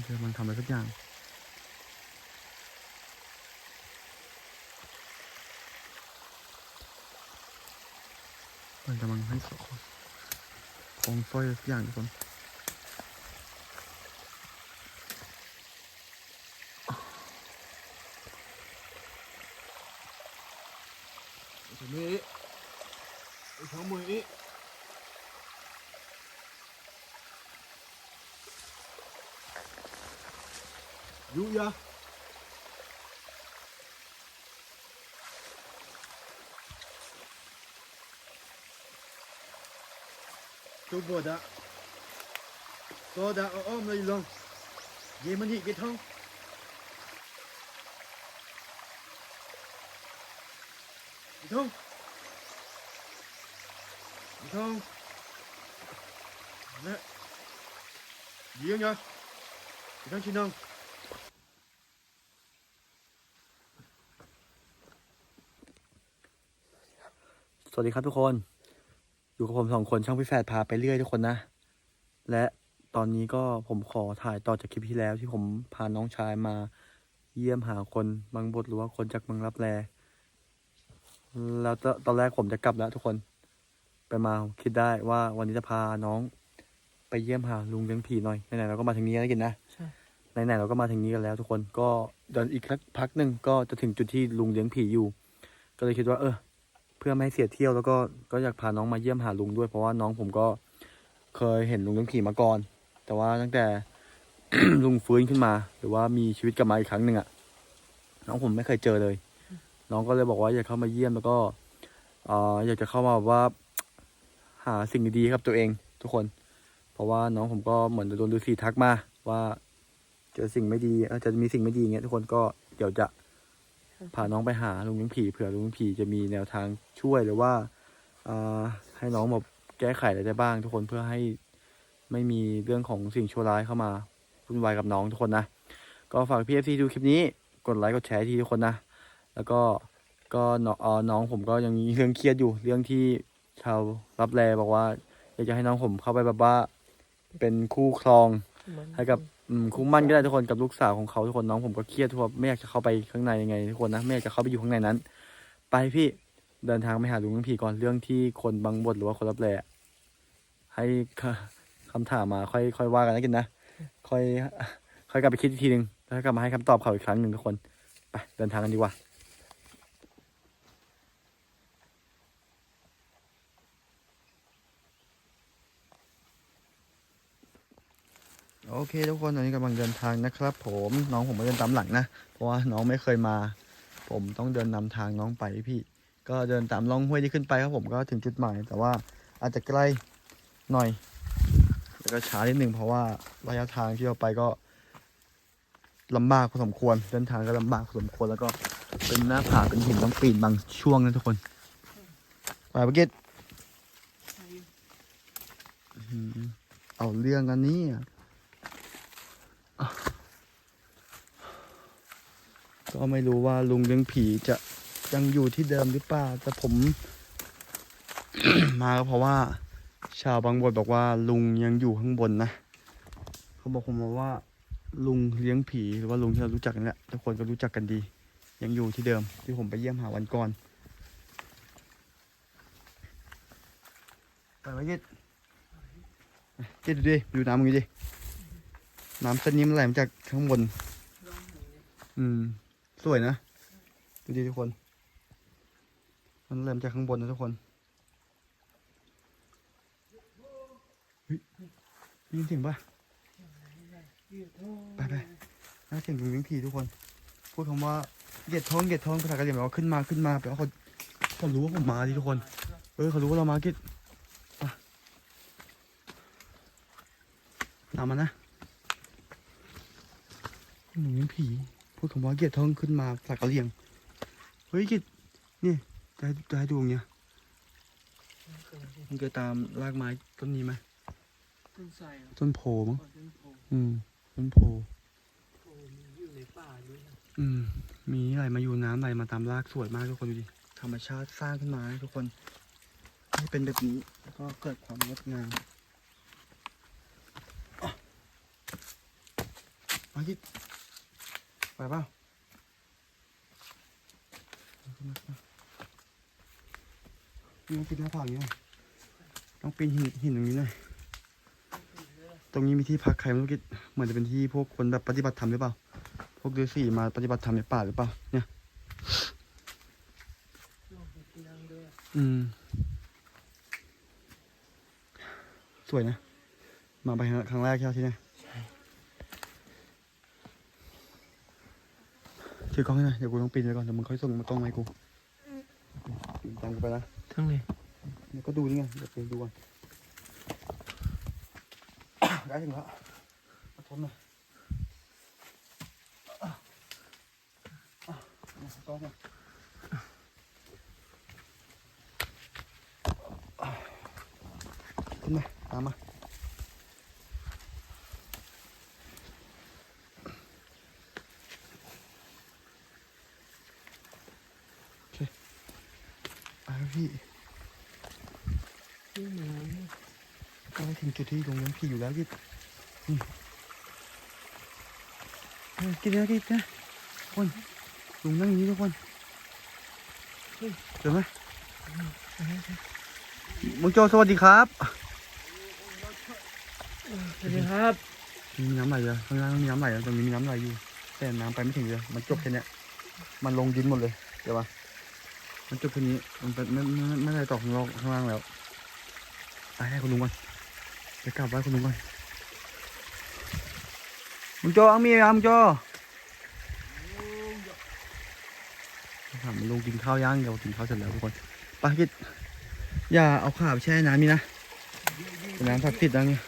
มันกำลังทำอะไรสักอย่างมันกำลังให้สของสร้อยอะไรสักอย่างทุกคน ไอ้เมย์ไอ้ทั้งมือนี้ อยู่ยะตัวบดอะตัวดะอ้อมเลยลงเยมันนี่กี่ท้องกี่ท้อง không Nè Gì không nhá Chị thằng chị nông สวัสดีครับทุกคน อยู่กับผมสองคนช่องพี่แฝดพาไปเรื่อยทุกคนนะ และตอนนี้ก็ผมขอถ่ายต่อจากคลิปที่แล้วที่ผมพาน้องชายมาเยี่ยมหาคนบางบทหรือว่าคนจากเมืองรับแลแล้วตตอนแรกผมจะกลับแล้วทุกคน ไปมาผมคิดได้ว่าวันนี้จะพาน้องไปเยี่ยมหาลุงเลี้ยงผีหน่อยไหนๆเราก็มาถึงนี้แล้วกินนะใช่ไหนๆเราก็มาถึงนี้กันแล้ว ทุกคนก็เดินอีกสักพักหนึ่งก็จะถึงจุดที่ลุงเลี้ยงผีอยู่ ก็เลยคิดว่า เออ เพื่อไม่ให้เสียเที่ยวแล้วก็ก็อยากพาน้องมาเยี่ยมหาลุงด้วย เพราะว่าน้องผมก็เคยเห็นลุงเลี้ยงผีมาก่อน แต่ว่าตั้งแต่ลุงฟื้นขึ้นมา หรือว่ามีชีวิตกลับมาอีกครั้งหนึ่งอะน้องผมไม่เคยเจอเลย น้องก็เลยบอกว่าอยากเข้ามาเยี่ยมแล้วก็เอ่ออยากจะเข้ามาแบบว่าหาสิ่งดีๆให้กับตัวเองทุกคน เพราะว่าน้องผมก็เหมือนจะโดนดูสีทักมาว่าเจอสิ่งไม่ดีอ่อจะมีสิ่งไม่ดีอย่างเงี้ยทุกคนก็เดี๋ยวจะ พาน้องไปหาลุงเลี้ยงผีเผื่อลุงเลี้ยงผีจะมีแนวทางช่วยหรือว่าอ่าให้น้องแบบแก้ไขอะไรได้บ้าง ทุกคนเพื่อให้ไม่มีเรื่องของสิ่งชั่วร้ายเข้ามาวุ่นวายกับน้องทุกคนนะ ก็ฝากพี่เอฟซีดูคลิปนี้กดไลค์กดแชร์ทีทุกคนนะ แล้วก็ก็น้องเอ่อน้องผมก็ยังมีเรื่องเครียดอยู่เรื่องที่ชาวรับแลบอกว่าอยากจะให้น้องผมเข้าไปแบบว่าเป็นคู่ครองให้กับ อืมคุ้มมั่นก็ได้ทุกคนกับลูกสาวของเขาทุกคนน้องผมก็เครียดทุกคนไม่อยากจะเข้าไปข้างในยังไงทุกคนนะไม่อยากจะเข้าไปอยู่ข้างในนั้น ไปพี่เดินทางไปหาลุงทั้งผีก่อนเรื่องที่คนบางบทหรือว่าคนรับแลให้คคำถามมาค่อยค่อยว่ากันนะกินนะค่อยค่อยกลับไปคิดอีกทีหนึ่งแล้วกลับมาให้คำตอบเขาอีกครั้งหนึ่งทุกคนไปเดินทางกันดีกว่า โอเค ทุกคนตอนนี้กำลังเดินทางนะครับ ผมน้องผมมาเดินตามหลังนะ เพราะว่าน้องไม่เคยมา ผมต้องเดินนำทางน้องไปพี่ ก็เดินตามล่องห้วยที่ขึ้นไปครับผมก็ถึงจุดหมาย แต่ว่าอาจจะใกล้หน่อย แล้วก็ช้านิดนึงเพราะว่าระยะทางที่เราไปก็ลำบากพอสมควร เดินทางก็ลำบากพอสมควรแล้วก็เป็นหน้าผาเป็นหินต้องปีนบางช่วงนะทุกคนไปปะเกตเอาเรื่องกันนี้อะอะ ก็ไม่รู้ว่าลุงเลี้ยงผีจะยังอยู่ที่เดิมหรือเปล่าแต่ผม มาก็เพราะว่า ชาวบางบทบอกว่า ลุงยังอยู่ข้างบนนะเขาบอกผมมาว่า ลุงเลี้ยงผีหรือว่าลุงที่เรารู้จักกันแหละทุกคนก็รู้จักกันดี ยังอยู่ที่เดิมที่ผมไปเยี่ยมหาวันก่อนไปไว้เจ็ดเจ็ดดูดิดูน้ำมึงดิน้ำเส้นนี้มันไหลมาจากข้างบน อืม สวยนะดูดิทุกคน มันไหลมจากข้างบนนะทุกคนยินเสียงปะไปไปน่าเสียงลุงเลี้ยงผีทุกคน พูดคำว่าเหยียดท้องเหยียดท้องภาษากะเหรี่ยงแปลว่าขึ้นมาขึ้นมาแปลว่าเขาเขารู้ว่าผมมาดิทุกคน เออเขารู้ว่าเรามากิดไปตามมานะลุงเลี้ยงผี พูดคำว่าเหยียดท้องขึ้นมาภาษากะเหรี่ยง เฮ้ยกิดนี่จะให้จะให้ดูอย่างเงี้ยมันเกิดตามรากไม้ต้นนี้ไหมต้นไทรอะต้นโพมั้งต้นโพอืมต้นโพโพมีอยู่ในป่าด้วยนะอืม มีไหลมาอยู่น้ำไหลมาตามรากสวยมากทุกคนดูดิธรรมชาติสร้างขึ้นมาให้ทุกคนให้เป็นแบบนี้แล้วก็เกิดความงดงามอะมาคิด ไปเปล่านี่ต้องปีนหน้าผาอย่างนี้ยต้องปีนหินหินตรงนี้หน่อยตรงนี้มีที่พักใครไม่รู้กิดเหมือนจะเป็นที่พวกคนแบบปฏิบัติธรรมหรือเปล่า พวกฤาษีมาปฏิบัติธรรมในป่าหรือเปล่า เนี่ยลองไปนั่งด้วยอืม สวยนะ มาไปครั้งแรกใช่ไหมที่เนี่ย ใช่ ถือกล้องให้หน่อยเดี๋ยวกูต้องปีนไปก่อนเดี๋ยวมึงค่อยส่งกล้องมาให้กูปีนตามกูไปนะทั้งเลยเดี๋ยวก็ดูนี่ไงเดี๋ยวปีนดูก่อนได้ถึงแล้วอดทนหน่อยอะอะเอากล้องมาอะขึ้นมาตามมา พี่ที่ไหนใกล้ถึงจุดที่โรงเรียนพี่อยู่แล้วกิดนี่กินนะกินนะคนลงนั่งอย่างนี้ทุกคนเฮ้ยเจอไหมมึงโจสวัสดีครับ สวัสดีครับมีน้ำไหลเยอะข้างล่างมีน้ำไหลนะตรงนี้มีน้ำไหลอยู่ แต่น้ำไปไม่ถึงเลย มันจบแค่นี้มันลงดินหมดเลย เดี๋ยววะ มันจบแค่นี้ มันเป็นไม่ไม่ไม่ได้ต่อข้างล่างข้างล่างแล้วไปให้คุณลุงก่อนไปกราบไหว้คุณลุงก่อนมึงโจอังมีอะมึงโจถามลุงกินข้าวย่างเดี๋ยวกินข้าวเสร็จแล้วทุกคนไปกิดอย่าเอาขาไปแช่น้ำนี่นะเป็นน้ำศักดิ์สิทธิ์นะเนี่ย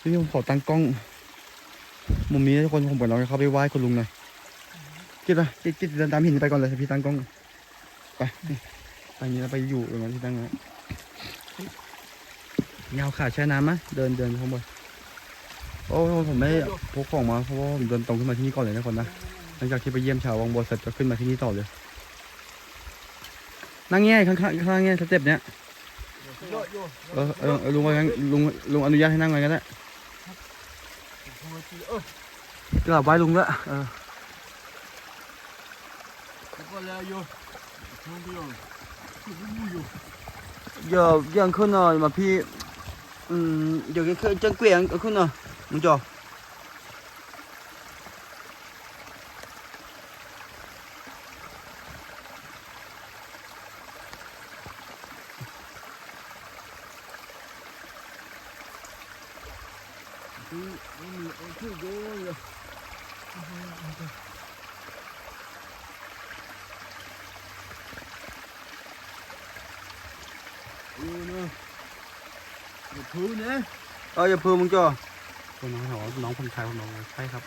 พี่ผมขอตั้งกล้อง มุมนี้ทุกคนผมเปิดเราจะเข้าไปไหว้คุณลุงหน่อยกิดไปกิดกิดเดินตามหินไปก่อนเลยพี่ตั้งกล้อง ไปไปอย่างนี้แล้วไปอยู่ตรงนั้นที่ตั้งไว้ยาขาแช่น้ำมะเดินเดินข้างบนโอ้ผมไม่พกของมาเพราะว่าผมเดินตรงขึ้นมาที่นี่ก่อนเลยนะคนนะหลังจากที่ไปเยี่ยมชาววังบัวเสร็จก็ขึ้นมาที่นี่ต่อเลยนั่งเงี้ยข้างๆข้างเงี้ยสเต็ปเนี้ยเออเออลุงว่าลุงลุงอนุญาตให้นั่งไว้ก็ได้กราบไหว้ลุงละเออ ก็แล้วโยทั้งเดียวอยู่ giờ giờ khôn rồi mà phi um, giờ cái khơi chân quyền ở khôn rồi muốn cho Thì mình ở thứ vô rồi. Vô nè. Một thứ nè. ờ giờ phương muốn cho tôi nói hỏi น้องคนไทยคนน้องใช่ครับ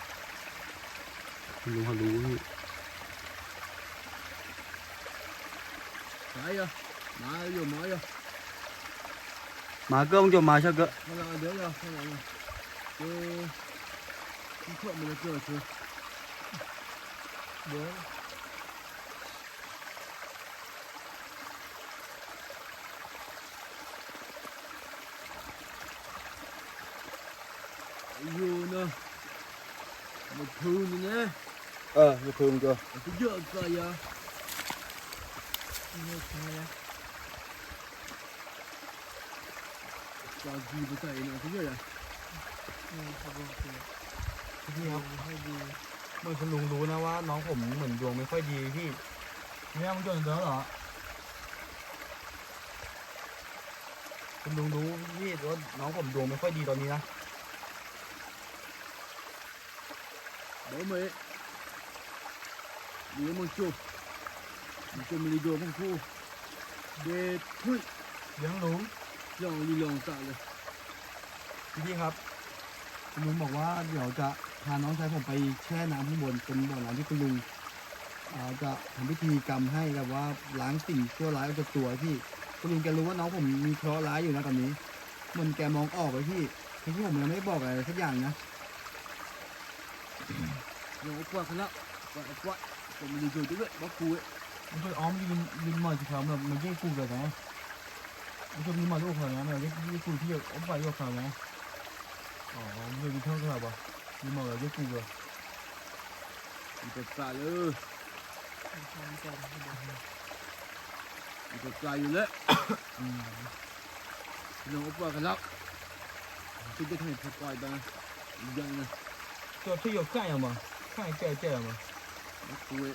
คุณลุงเขารู้นี่ Phải rồi. Má vô má vô. มาเกอร์มึงจะมาใช่เกอร์ Không nào đứa rồi, không nào. Chứ không thượng mình được rồi chứ. Đứa. Vô nè. Một thứ nữa nè. เอ อจะ phương cho Cái dựa coi à. Nghe sao ya? Sao gì mà chạy nó thế vậy à? พี่ครับเหมือนคุณลุงรู้นะว่า น้องผมเหมือนดวงไม่ค่อยดีพี่เนี่ยมึงจนเด้อเหรอคุณลุงรู้พี่ว่าน้องผมดวงไม่ค่อยดีตอนนี้นะ Bố mẹ. Đi một chục. Một chục mình đi đồ phong phu. Để thôi. เลี้ยงลุง Lòng đi lòng tạ rồi. พี่พี่ครับคุณลุงบอกว่าเดี๋ยวจะพาน้องชายผมไปแช่น้ำข้างบนเป็นบ่อน้ำที่คุณลุงอ่าจะทำพิธีกรรมให้แบบว่าล้างสิ่งชั่วร้ายออกจากตัวพี่คุณลุงแกรู้ว่าน้องผมมีเคราะห์ร้ายอยู่นะตอนนี้เหมันแกมองออกเลยพี่ทั้งที่ผมยังไม่ได้บอกอะไรสักอย่างนะ อยู่กับปวดเขาแล้วปวดกับปวดผมมีอยู่ด้วยบอกกูมันก็อ้อมยืงยืนมาที่เขามันมันยิ่งกูเลยนมันจะมีมาลูกเขาเนี่ยมันยิงยิ่งกูที่จะอ้อมไปกับเขาเนี่ยอ๋อมันจะมีเท่าไหร่บ่มีมาแบบยิงกูเลยมันจะตายเลยมันจะตายอยู่แล้วหนูก็ปวดกันแล้วที่จะทำให้ปล่อยไปยังนะตัวที่อยู่ใกล้หรอมั้งาคุย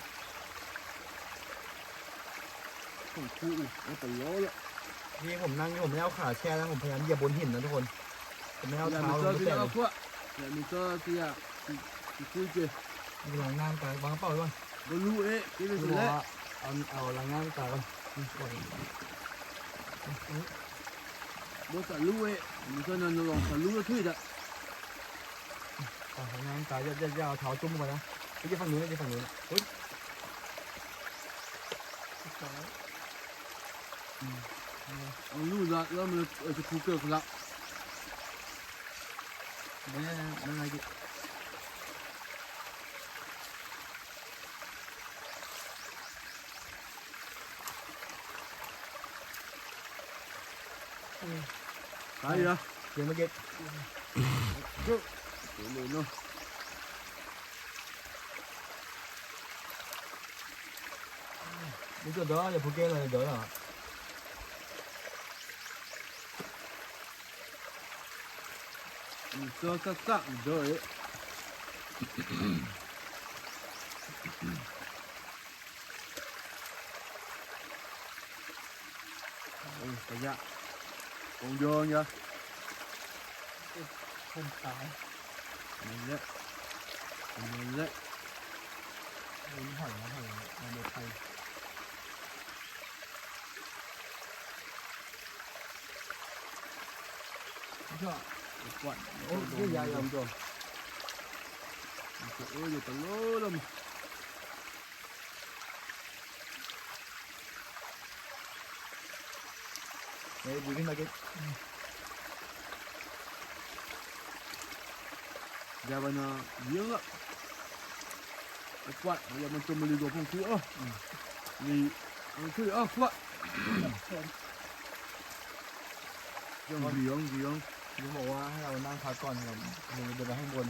ต้องคู่แล้วก็ล้อละพี่ผมนั่งนี่ผมไม่เอาขาแช่นะผมพยายามเหยียบบนหินนะทุกคนผมไม่เอาอย่าเท้ามีลเจ้างไปที่แตะเราเลยพวกอย่ามีเจ้าที่อะที่คุยเจมีหลังงานกลางวางกระเป๋าด้วยบรู้เอ๊ะที่เป็นคือสุดบอกแล้วว่าเอาเอาหลังงานกลางก่อนนี่ก่อนบอกสรู้เอ๊ะมีเจ้านั่นลองสรู้แล้วช่วยได้เอาหลังงานกลางอย่าอย่าอย่าเอาเท้าจุ่มลงไปนะไม่ใช่ฝั่งนู้นไม่ใช่ฝั่งนู้นเฮ้ยเอารู้ละแล้วมันเออจะคู่เกิดกันละไม่ไม่ไม่ไม่ดิตายละเดี๋ยวเมื่อกี้เดี๋ยวเลยเนาะ นี่ก็เด้ออย่าพูดเก้เลยเด้อเหรอมีเจ้าสักสักเด้อเอ๊ะโอ้ ยขยะคงโยนจ้ะคนตายนั่นแหละนั่นแหละลิ้นหอยนะหอยมาเด็ดไปก็กวาดโอ้ ยนี่ยายยอมจมเอออยู่ตลอดเลยเฮ้ยบุญขึ้นมาเก็ตอย่าไปนะเยอะละกวาดอย่ามันจมมาเลยตัวพงคืออะนี่มันคืออะกวาดยังเหลืองเหลืองลุงบอกว่าให้เรานั่งพักก่อนครับลุงเดินไปข้างบน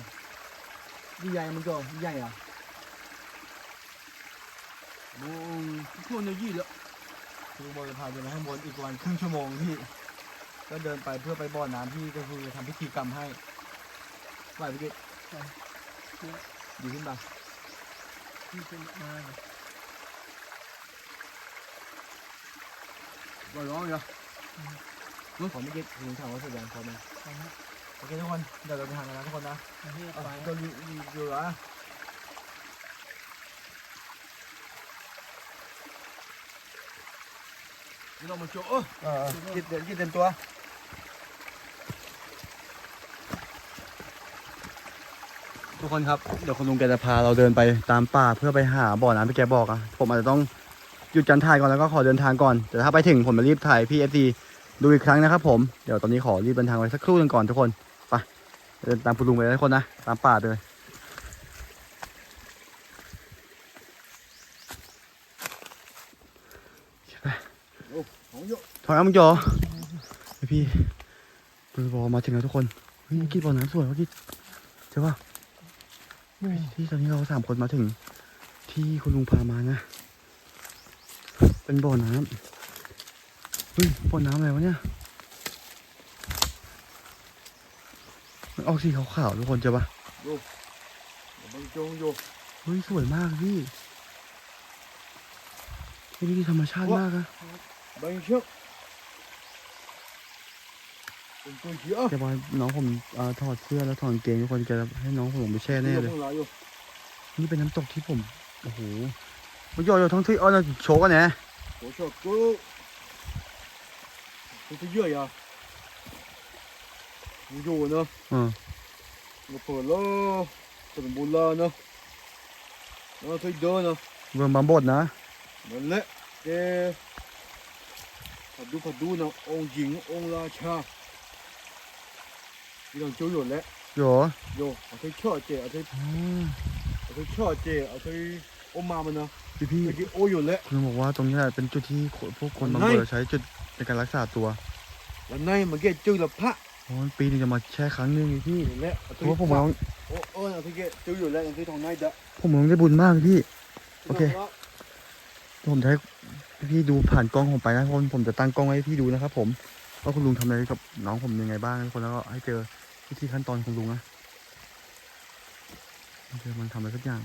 นี่ยายมันจมใหญ่อะมองทุกคนจะยี่ละลุงบอกจะพาเดินไปข้างบนอีกประมาณครึ่งชั่วโมงพี่ ก็เดินไปเพื่อไปบ่อน้ำที่ก็คือทำพิธีกรรมให้ไหว ไปเก็ตดีขึ้นปะที่เป็นมาก็ร้องอย่าขอไม่เก็ตลุงถามว่าเสร็จยังพร้อมไหมโอเคทุกคน เดี๋ยวเราไปทางกันนะทุกคนนะเอาตัวอยู่อยู่เหรอไม่ต้องมาโจ้เออเออกินเดี๋ยวกินเต็มตัว ทุกคนครับ เดี๋ยวคุณลุงแกจะพาเราเดินไปตามป่าเพื่อไปหาบ่อน้ำที่แกบอกอะผมอาจจะต้องหยุดการถ่ายก่อนแล้วก็ขอเดินทางก่อน แต่ถ้าไปถึงผมจะรีบถ่ายพี่เอฟซีดูอีกครั้งนะครับ ผม เดี๋ยวตอนนี้ขอรีบเดินทางไปสักครู่หนึงก่อนทุกคน ไปเดินตามคุณลุงไปเลยทุกคนนะ ตามป่าไปเลยของโยถอยเอามึงจอไอพี่บอมาถึงแล้วทุกคนเฮ้ยกิ๊บบ่อน้ำสวยวะกิ๊บใช่ปะ ที่ตอนนี้เราสามคนมาถึง ที่คุณลุงพามานะ เป็นบ่อน้ำเฮ้ยบ่อน้ำอะไรวะเนี่ย มันออกสีขาวๆทุกคนใช่ปะมันโจงโยเฮ้ยสวยมากพี่เฮ้ยนี่ธรรมชาติมากอะบังเชือก เป็นตัวเหี้ยแกบอกให้น้องผมเอ่อถอดเสื้อแล้วถอดกางเกงทุกคนแกให้น้องผมลงไปแช่แน่เลยของเราอยู่นี่เป็นน้ำตกที่ผมโอ้โหมันย่อยๆท้องที่อ้อนะโชว์กันนะโอ้ชอบกูตัวเยอะอะมันอยู่เนาะเออมาเปิดแล้วเป็นโบราณเนาะแล้วเคยเดินเนาะเบิ่งบางบดนะนั่นแหละแกผัดดูผัดดูเนาะองค์หญิงองค์ราชา ที่เราเจ้าอยู่แล้วโยโยเอาไปเช่อเจเอาไปอืมเอาไปเช่อเจเอาไปอมมามันเนาะพี่พี่เมื่อกี้โออยู่แล้วคุณบอกว่าตรงนี้แหละเป็นจุดที่คนพวกคนบางไหนคนใช้จุดในการรักษาตัวแล้วในเมื่อกี้เจอละพระโอ้ยปีหนึงจะมาแช่ครั้งหนึงไงพี่นี่แหละเพราะว่าผมมองโอ้โอ้เอาที่เกตื้ออยู่แล้วอย่างที่ทองน้อยเด้อผมมองได้บุญมากพี่โอเคผมจะให้พี่ดูผ่านกล้องผมไปนะทุกคนผมจะตั้งกล้องไว้ให้พี่ดูนะครับผมว่าคุณลุงทำอะไรกับน้องผมยังไงบ้างทุกคนแล้วก็ให้เจอ วิธีขั้นตอนของลุงนะเจอมันทำอะไรสักอย่าง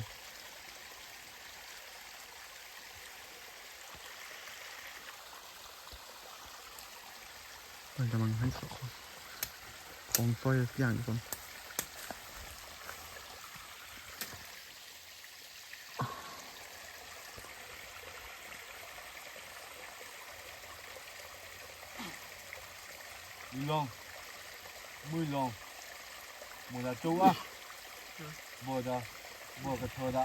มันกำลังให้ของของสร้อยสักอย่างทุกคนมือลองมือลอะ บัวดาบัวกระเทอดะ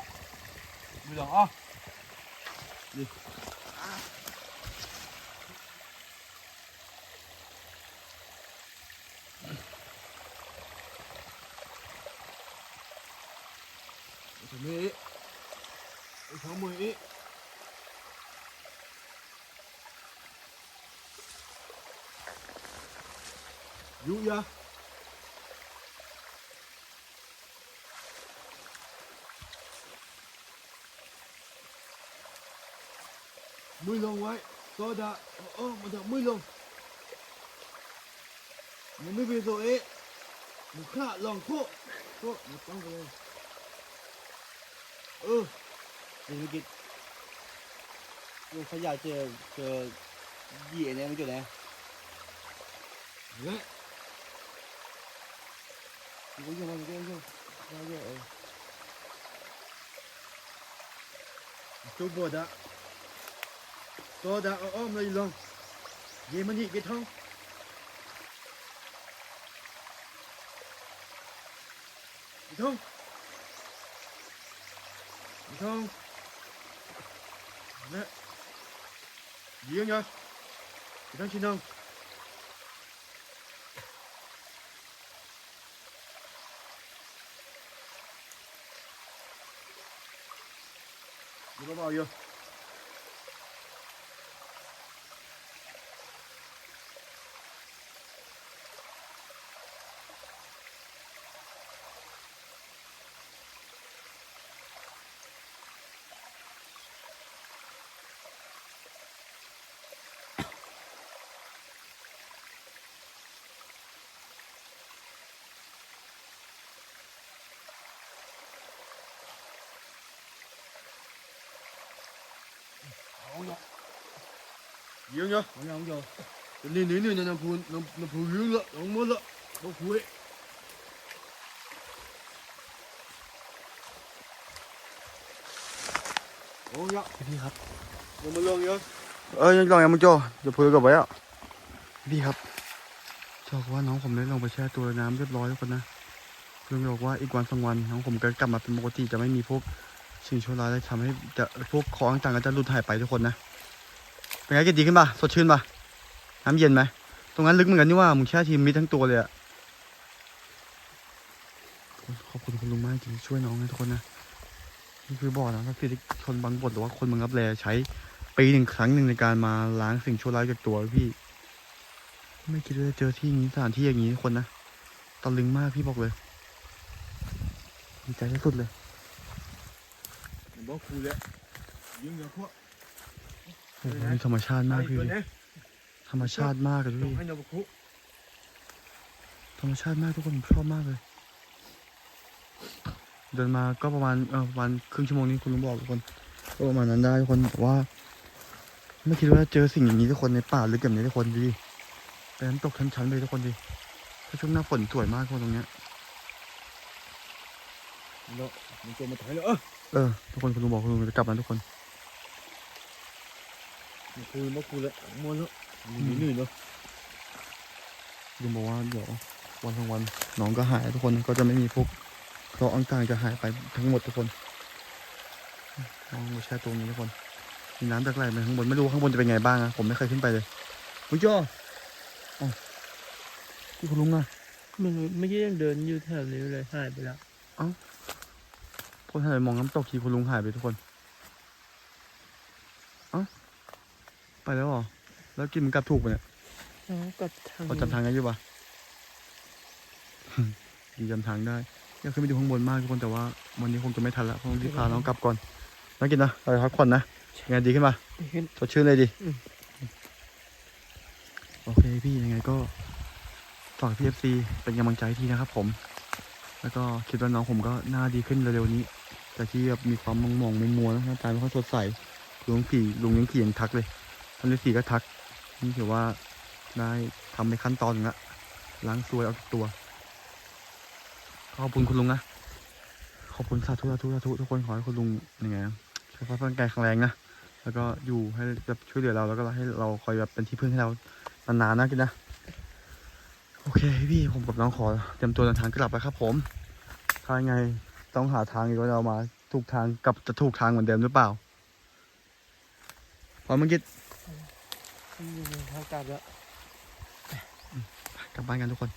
มือลงอะนี่ ทำนี้ไอ้ทั้ง มือลงไว้โซดาเออมันจะมือลงมันไม่เป็นโซเอะมันฆ่าลองโคโคมันต้องไปเลยเออลุงกิจลุงขยะเจอเจอเหยี่ยเนี่ยมันอยู่ไหนและลุงยังมันเยอะอยู่เยอะเยอะเออตัวบดอะ ตัวดาเอาอ้อมเลยลงเยมันนี่กี่ท้องกี่ท้องกี่ท้องและเยี่ยงยังกี่ท้องชิ้นน้องอยู่เบาๆอยู่ dương nhá không không vô nên nếu như nó phun nó nó phun dương lợ nó mưa lợ nó phun ô nhá พี่ครับ nó mưa lông nhá เอ้ยลองยังมึงโจจะพูดกับไว้อะพี่ครับโจบอกว่าน้องผมได้ลงไปแช่ตัวในน้ำเรียบร้อยทุกคนนะลุงบอกว่าอีกวันสองวันน้องผมก็กลับมาเป็นปกติจะไม่มีพวกสิ่งชั่วร้ายและทำให้จะพวกของต่างๆก็จะหลุดหายไปทุกคนนะ เป็นไงกินดีขึ้นป่ะสดชื่นป่ะน้ำเย็นไหมตรงนั้นลึกเหมือนกันนี่ว่ามึงแช่ทีมมิดทั้งตัวเลยอะขอบคุณคุณลุงมากจริงช่วยน้องนะทุกคนนะนี่คือบ่อนะถ้าสิทธิชนบางบทหรือว่าคนเมืองรับแลใช้ปีหนึ่งครั้งหนึ่งในการมาล้างสิ่งชั่วร้ายจากตัวพี่ ไม่คิดว่าจะเจอที่นี้สถานที่อย่างนี้คนนะตะลึงมากพี่บอกเลยดีใจที่สุดเลย nó bó phu lẹ dương nhá khoa โอ้โหนี่ธรรมชาติมาก đây พี่ rồi đấy ธรรมชาติมากเลยพี่ trong hai nhà bọc khu ธรรมชาติมากทุกคนผมชอบมากเลย เดินมาก็ประมาณเออประมาณครึ่งชั่วโมงนี้คุณลุงบอกทุกคนก็ประมาณนั้นได้ทุกคนแต่ว่า ไม่คิดว่าจะเจอสิ่งอย่างนี้ทุกคนในป่าลึกแบบนี้ทุกคนดูดิเป็นน้ำตกชั้นๆเลยทุกคนดิถ้าช่วงหน้าฝนสวยมากทุกคนตรงเนี้ย nó mình cho một thái nữa เออทุกคนคุณลุงบอกคุณลุงจะกลับมาทุกคน một phu bó phu lẹ mua nữa mình nghĩ nữa ลุงบอกว่าเดี๋ยววันทั้งวันน้องก็หายทุกคนก็จะไม่มีพวกเคราะห์ต่างๆจะหายไปทั้งหมดทุกคนน้องมาแช่ตรงนี้ทุกคนมีน้ำจากไหลไปข้างบนไม่รู้ข้างบนจะเป็นไงบ้างนะผมไม่เคยขึ้นไปเลยมุ้งจ้ออ๋อที่คุณลุงอะมึงเมื่อกี้ยังเดินอยู่แถวนี้เลยหายไปแล้วพอถ่ายมองน้ำตกทีคุณลุงหายไปทุกคนเอ้า ไปแล้วเหรอ แล้วกินมันกลับถูกปะเนี่ยอ๋อกับทางพอจำทางกันอยู่ปะดีจำทางได้อยากขึ้นไปดูข้างบนมากทุกคนแต่ว่าวันนี้คงจะไม่ทันละคงรีบพาน้องกลับก่อนน้องกินนะไปพักผ่อนนะยังไงดีขึ้นมาดีขึ้นสดชื่นเลยดิอืมโอเคพี่ยังไงก็ฝากพี่เอฟซีเป็นกำลังใจให้ทีนะครับผม แล้วก็คิดว่าน้องผมก็น่าดีขึ้นเร็วๆนี้แต่ที่แบบมีความมองมองๆมัวๆนะหน้าตาไม่ค่อยสดใสลุงผีลุงยังผียังทักเลย ท่านฤาษีก็ทัก นี่ถือว่าได้ทำในขั้นตอนนึงละล้างซวยเอาตัว ขอบคุณคุณลุงนะ ขอบคุณสาธุสาธุสาธุทุกคนขอให้คุณลุงยังไงนะสุขภาพร่างกายแข็งแรงนะ แล้วก็อยู่ให้แบบช่วยเหลือเราแล้วก็ให้เราคอยแบบเป็นที่พึ่งให้เรานานๆนะกินนะ โอเคพี่ผมกับน้องขอเตรียมตัวเดินทางกลับแล้วครับ ผมถ้ายังไงต้องหาทางอีกว่าเรามาถูกทางกับจะถูกทางเหมือนเดิมหรือเปล่าพอเมื่อกี้ ทางกลับแล้วกลับบ้านกันทุกคน